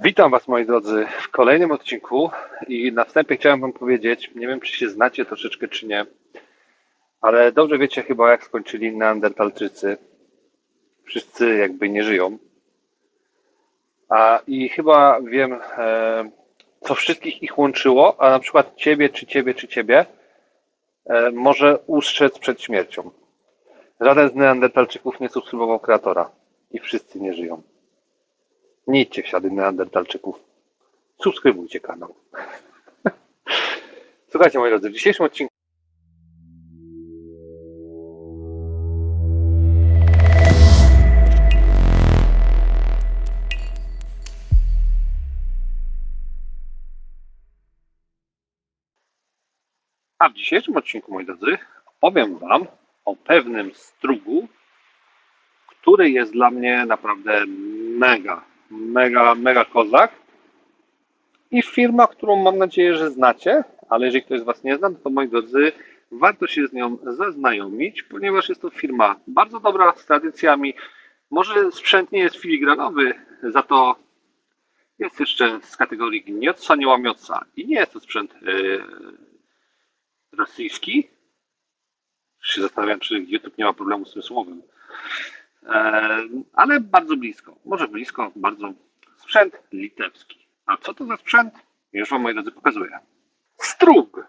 Witam Was moi drodzy w kolejnym odcinku i na wstępie chciałem Wam powiedzieć, nie wiem czy się znacie troszeczkę czy nie, ale dobrze wiecie chyba jak skończyli Neandertalczycy. Wszyscy jakby nie żyją. A i chyba wiem, e, co wszystkich ich łączyło, a na przykład Ciebie, czy Ciebie, czy Ciebie e, może ustrzec przed śmiercią. Żaden z Neandertalczyków nie subskrybował kreatora i wszyscy nie żyją. Nie idźcie w ślady Neandertalczyków. Subskrybujcie kanał. Słuchajcie moi drodzy, w dzisiejszym odcinku A w dzisiejszym odcinku, moi drodzy, opowiem Wam o pewnym strugu, który jest dla mnie naprawdę mega, mega, mega kozak. I firma, którą mam nadzieję, że znacie, ale jeżeli ktoś z Was nie zna, to moi drodzy, warto się z nią zaznajomić, ponieważ jest to firma bardzo dobra, z tradycjami. Może sprzęt nie jest filigranowy, za to jest jeszcze z kategorii gniotca, nie łamiotca. I nie jest to sprzęt yy, rosyjski. Się zastanawiam, czy YouTube nie ma problemu z tym słowem. E, ale bardzo blisko. Może blisko, bardzo. Sprzęt litewski. A co to za sprzęt? Już Wam, moi drodzy, pokazuję. Strug.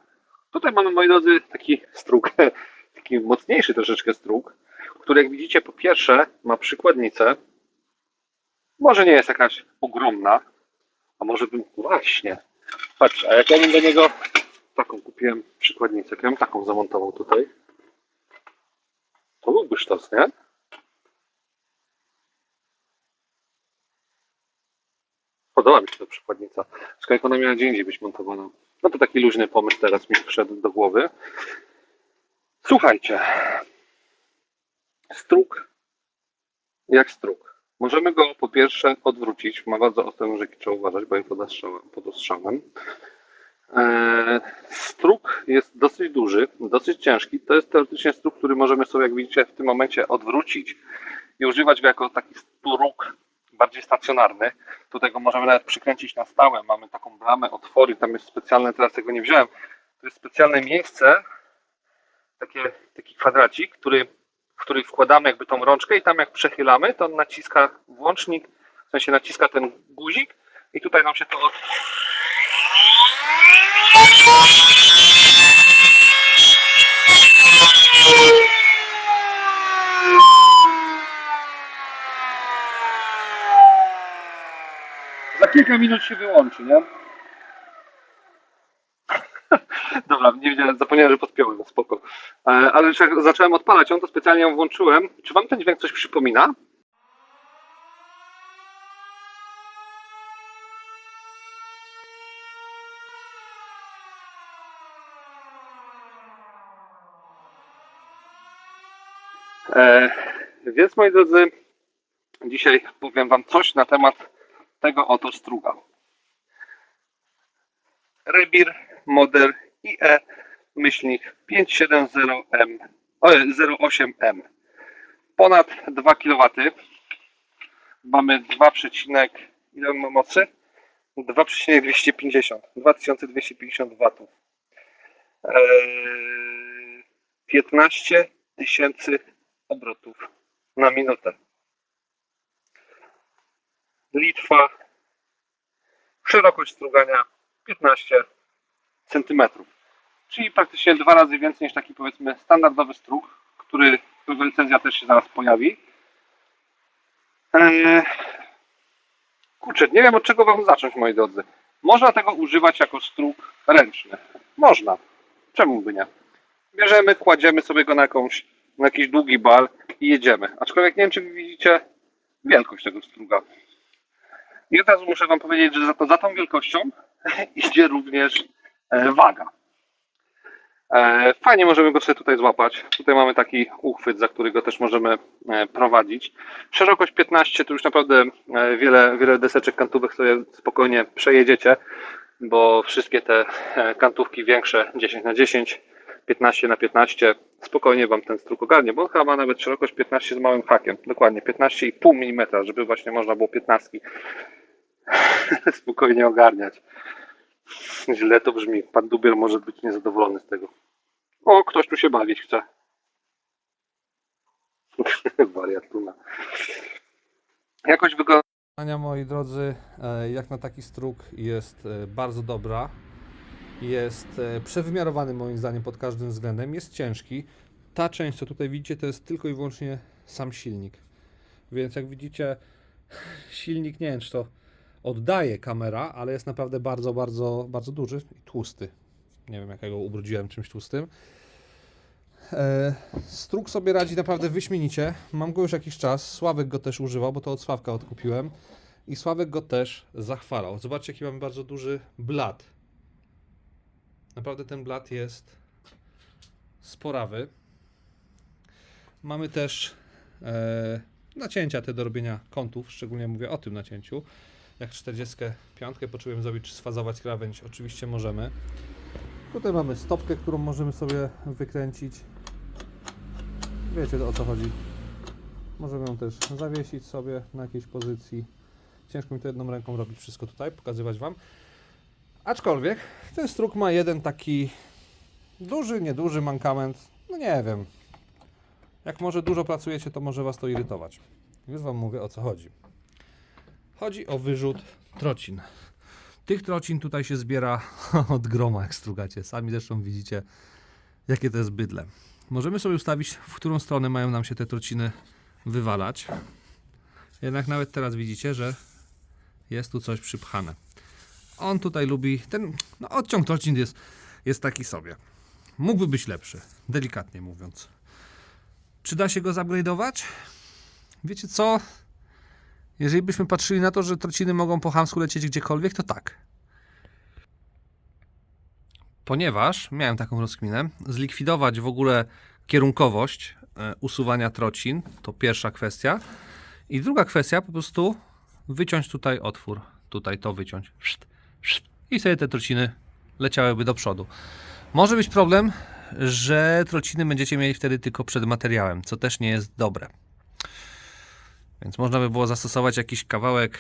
Tutaj mamy, moi drodzy, taki strug, taki mocniejszy troszeczkę strug, który, jak widzicie, po pierwsze ma przykładnicę. Może nie jest jakaś ogromna, a może bym właśnie. Patrz, a jak ja bym do niego taką kupiłem przykładnicę, ja bym taką zamontował tutaj, to byłby sztos, nie? Podoba mi się ta przykładnica. Jak ona miała gdzie indziej być montowana. No to taki luźny pomysł teraz mi wszedł do głowy. Słuchajcie. Struk jak struk. Możemy go po pierwsze odwrócić. Ma bardzo ostre nożyki, trzeba uważać, bo ostrzałem. Pod ostrzałem. Eee, Struk jest dosyć duży, dosyć ciężki. To jest teoretycznie struk, który możemy sobie, jak widzicie, w tym momencie odwrócić i używać go jako taki struk bardziej stacjonarny. Tutaj go możemy nawet przykręcić na stałe. Mamy taką bramę, otwory, tam jest specjalne, teraz tego nie wziąłem. To jest specjalne miejsce, takie, taki kwadracik, który, w który wkładamy jakby tą rączkę i tam jak przechylamy, to on naciska włącznik, w sensie naciska ten guzik i tutaj nam się to. Kilka minut się wyłączy, nie? Dobra, nie wiedziałem, zapomniałem, że podpiąłem, no spoko. E, Ale już jak zacząłem odpalać ją, to specjalnie ją włączyłem. Czy wam ten dźwięk coś przypomina? E, więc moi drodzy, dzisiaj powiem wam coś na temat tego oto struga. Rebir model IE myślnik 570M o, 08M. Ponad 2 kW. Mamy 2, ile ma mocy? 2,250 2250 W. Eee, 15 tysięcy obrotów na minutę. Litwa. Szerokość strugania 15 cm. Czyli praktycznie dwa razy więcej niż taki powiedzmy standardowy strug, który, którego recenzja też się zaraz pojawi. Eee, kurczę, nie wiem od czego wam zacząć moi drodzy. Można tego używać jako strug ręczny. Można. Czemu by nie? Bierzemy, kładziemy sobie go na, jakąś, na jakiś długi bal i jedziemy. Aczkolwiek nie wiem, czy widzicie wielkość tego struga. I od razu muszę Wam powiedzieć, że za, to, za tą wielkością idzie również e, waga. E, fajnie możemy go sobie tutaj złapać. Tutaj mamy taki uchwyt, za który go też możemy e, prowadzić. Szerokość 15 to już naprawdę wiele, wiele deseczek kantówek sobie spokojnie przejedziecie, bo wszystkie te kantówki większe 10 na 10 15 na 15 spokojnie Wam ten struk ogarnie, bo on chyba ma nawet szerokość 15 z małym hakiem. Dokładnie 15,5 mm, żeby właśnie można było 15. spokojnie ogarniać. Źle to brzmi. Pan Dubiel może być niezadowolony z tego. O, ktoś tu się bawić chce. Wariatuna. Jakoś wygląda moi drodzy, e, jak na taki struk jest e, bardzo dobra. Jest e, przewymiarowany moim zdaniem pod każdym względem. Jest ciężki. Ta część, co tutaj widzicie, to jest tylko i wyłącznie sam silnik. Więc jak widzicie, silnik nie wiem, czy to oddaje kamera, ale jest naprawdę bardzo, bardzo, bardzo duży i tłusty. Nie wiem, jak ja go ubrudziłem czymś tłustym. E, Struk sobie radzi naprawdę wyśmienicie. Mam go już jakiś czas. Sławek go też używał, bo to od Sławka odkupiłem. I Sławek go też zachwalał. Zobaczcie, jaki mamy bardzo duży blat. Naprawdę ten blat jest sporawy. Mamy też e, nacięcia te do robienia kątów, szczególnie mówię o tym nacięciu. Jak 45 poczułem zrobić, sfazować krawędź, oczywiście możemy. Tutaj mamy stopkę, którą możemy sobie wykręcić. Wiecie o co chodzi. Możemy ją też zawiesić sobie na jakiejś pozycji. Ciężko mi to jedną ręką robić wszystko tutaj, pokazywać Wam. Aczkolwiek ten struk ma jeden taki duży, nieduży mankament. No nie wiem. Jak może dużo pracujecie, to może Was to irytować. Już Wam mówię o co chodzi. Chodzi o wyrzut trocin. Tych trocin tutaj się zbiera od groma, jak strugacie. Sami zresztą widzicie, jakie to jest bydle. Możemy sobie ustawić, w którą stronę mają nam się te trociny wywalać. Jednak nawet teraz widzicie, że jest tu coś przypchane. On tutaj lubi, ten no, odciąg trocin jest, jest taki sobie. Mógłby być lepszy, delikatnie mówiąc. Czy da się go zupgrade'ować? Wiecie co? Jeżeli byśmy patrzyli na to, że trociny mogą po chamsku lecieć gdziekolwiek, to tak. Ponieważ miałem taką rozkminę, zlikwidować w ogóle kierunkowość e, usuwania trocin, to pierwsza kwestia. I druga kwestia, po prostu wyciąć tutaj otwór, tutaj to wyciąć. I sobie te trociny leciałyby do przodu. Może być problem, że trociny będziecie mieli wtedy tylko przed materiałem, co też nie jest dobre. Więc można by było zastosować jakiś kawałek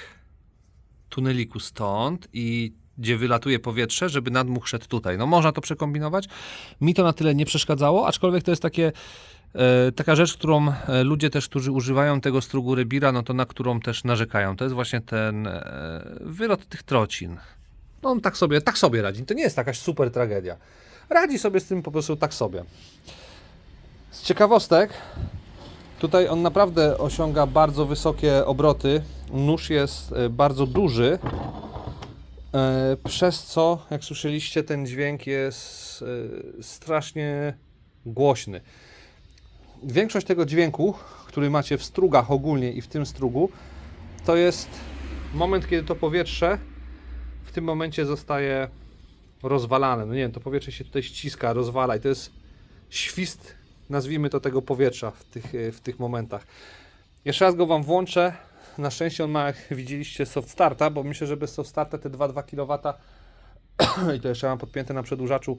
tuneliku stąd i gdzie wylatuje powietrze, żeby nadmuch szedł tutaj. No można to przekombinować. Mi to na tyle nie przeszkadzało, aczkolwiek to jest takie, e, taka rzecz, którą e, ludzie też, którzy używają tego strugu Rebira, no to na którą też narzekają. To jest właśnie ten e, wylot tych trocin. No on tak sobie, tak sobie radzi. To nie jest jakaś super tragedia. Radzi sobie z tym po prostu tak sobie. Z ciekawostek, Tutaj on naprawdę osiąga bardzo wysokie obroty. Nóż jest e, bardzo duży, e, przez co, jak słyszeliście, ten dźwięk jest e, strasznie głośny. Większość tego dźwięku, który macie w strugach ogólnie i w tym strugu, to jest moment, kiedy to powietrze w tym momencie zostaje rozwalane. No nie wiem, to powietrze się tutaj ściska, rozwala i to jest świst, nazwijmy to tego powietrza w tych, e, w tych momentach. Jeszcze raz go Wam włączę. Na szczęście on ma, jak widzieliście, soft starta, bo myślę, że bez soft starta te 2,2 kW i to jeszcze mam podpięte na przedłużaczu,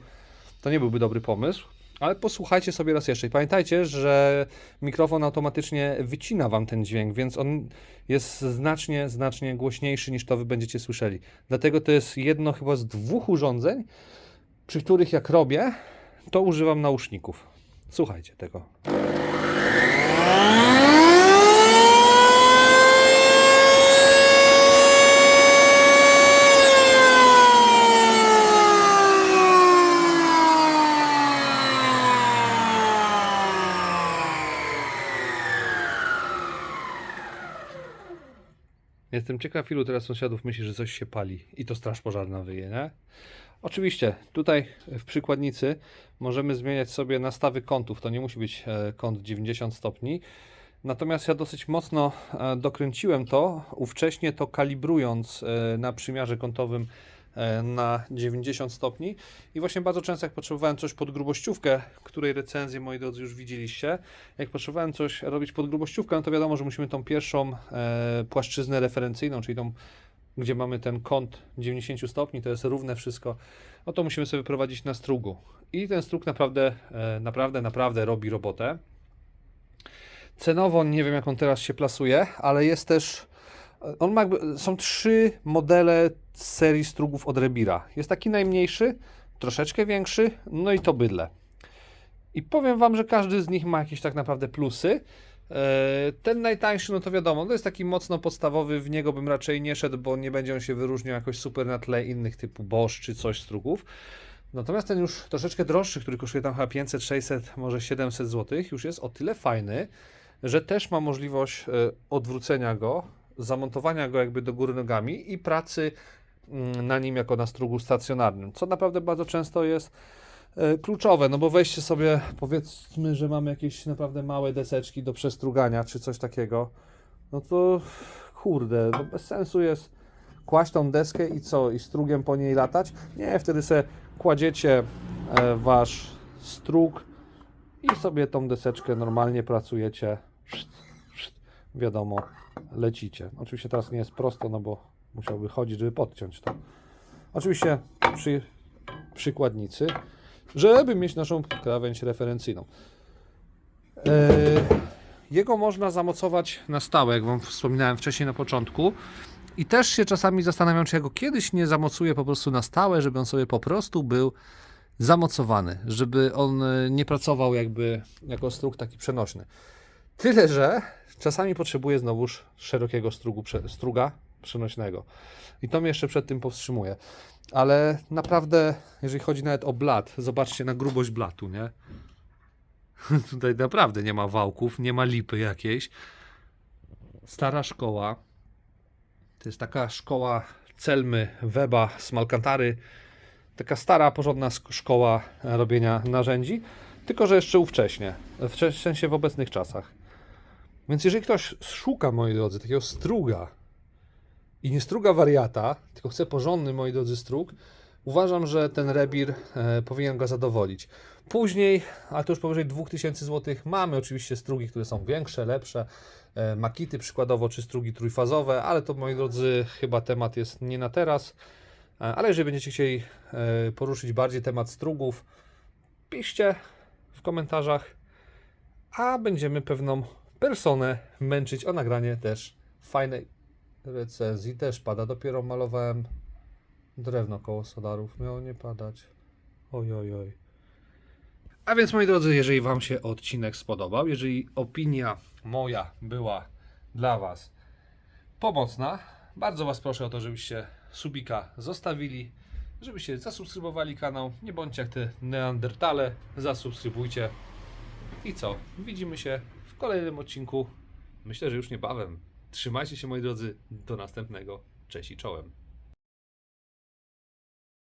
to nie byłby dobry pomysł. Ale posłuchajcie sobie raz jeszcze i pamiętajcie, że mikrofon automatycznie wycina Wam ten dźwięk, więc on jest znacznie, znacznie głośniejszy niż to Wy będziecie słyszeli. Dlatego to jest jedno chyba z dwóch urządzeń, przy których jak robię, to używam nauszników. Słuchajcie tego. Jestem ciekaw, ilu teraz sąsiadów myśli, że coś się pali i to straż pożarna wyje, nie? Oczywiście, tutaj w przykładnicy możemy zmieniać sobie nastawy kątów. To nie musi być e, kąt 90 stopni. Natomiast ja dosyć mocno e, dokręciłem to, ówcześnie to kalibrując e, na przymiarze kątowym na 90 stopni. I właśnie bardzo często, jak potrzebowałem coś pod grubościówkę, której recenzję, moi drodzy, już widzieliście, jak potrzebowałem coś robić pod grubościówkę, no to wiadomo, że musimy tą pierwszą płaszczyznę referencyjną, czyli tą gdzie mamy ten kąt 90 stopni, to jest równe wszystko, no to musimy sobie prowadzić na strugu. I ten strug naprawdę, e, naprawdę, naprawdę robi robotę. Cenowo nie wiem, jak on teraz się plasuje, ale jest też On ma są trzy modele serii strugów od Rebira. Jest taki najmniejszy, troszeczkę większy, no i to bydle. I powiem Wam, że każdy z nich ma jakieś tak naprawdę plusy. E, Ten najtańszy, no to wiadomo, to jest taki mocno podstawowy, w niego bym raczej nie szedł, bo nie będzie on się wyróżniał jakoś super na tle innych typu Bosch czy coś strugów. Natomiast ten już troszeczkę droższy, który kosztuje tam chyba 500, 600, może 700 zł, już jest o tyle fajny, że też ma możliwość e, odwrócenia go, zamontowania go jakby do góry nogami i pracy mm, na nim jako na strugu stacjonarnym, co naprawdę bardzo często jest kluczowe, no bo weźcie sobie, powiedzmy, że mamy jakieś naprawdę małe deseczki do przestrugania czy coś takiego, no to kurde, no bez sensu jest kłaść tą deskę i co, i strugiem po niej latać? Nie, wtedy sobie kładziecie e, wasz strug i sobie tą deseczkę normalnie pracujecie. Wiadomo, lecicie. Oczywiście teraz nie jest prosto, no bo musiałby chodzić, żeby podciąć to. Oczywiście przy przykładnicy, żeby mieć naszą krawędź referencyjną. E, Jego można zamocować na stałe, jak Wam wspominałem wcześniej na początku. I też się czasami zastanawiam, czy ja go kiedyś nie zamocuję po prostu na stałe, żeby on sobie po prostu był zamocowany, żeby on e, nie pracował jakby jako strug taki przenośny. Tyle, że czasami potrzebuję znowuż szerokiego strugu, struga przenośnego. I to mnie jeszcze przed tym powstrzymuje. Ale naprawdę, jeżeli chodzi nawet o blat, zobaczcie na grubość blatu, nie? Tutaj naprawdę nie ma wałków, nie ma lipy jakiejś. Stara szkoła. To jest taka szkoła Celmy, Weba, Smalkantary. Taka stara, porządna szkoła robienia narzędzi, tylko że jeszcze ówcześnie, w cze- w sensie w obecnych czasach. Więc jeżeli ktoś szuka, moi drodzy, takiego struga i nie struga wariata, tylko chce porządny, moi drodzy, strug, uważam, że ten rebir e, powinien go zadowolić. Później, a to już powyżej 2000 zł, mamy oczywiście strugi, które są większe, lepsze, e, makity przykładowo, czy strugi trójfazowe, ale to, moi drodzy, chyba temat jest nie na teraz. E, Ale jeżeli będziecie chcieli e, poruszyć bardziej temat strugów, piszcie w komentarzach, a będziemy pewną personę męczyć o nagranie też fajnej recenzji. Też pada, dopiero malowałem drewno koło solarów, miało nie padać. Oj, oj, oj. A więc moi drodzy, jeżeli Wam się odcinek spodobał, jeżeli opinia moja była dla Was pomocna, bardzo Was proszę o to, żebyście subika zostawili, żebyście zasubskrybowali kanał. Nie bądźcie jak te neandertale, zasubskrybujcie. I co? Widzimy się w kolejnym odcinku. Myślę, że już niebawem. Trzymajcie się moi drodzy. Do następnego. Cześć i czołem.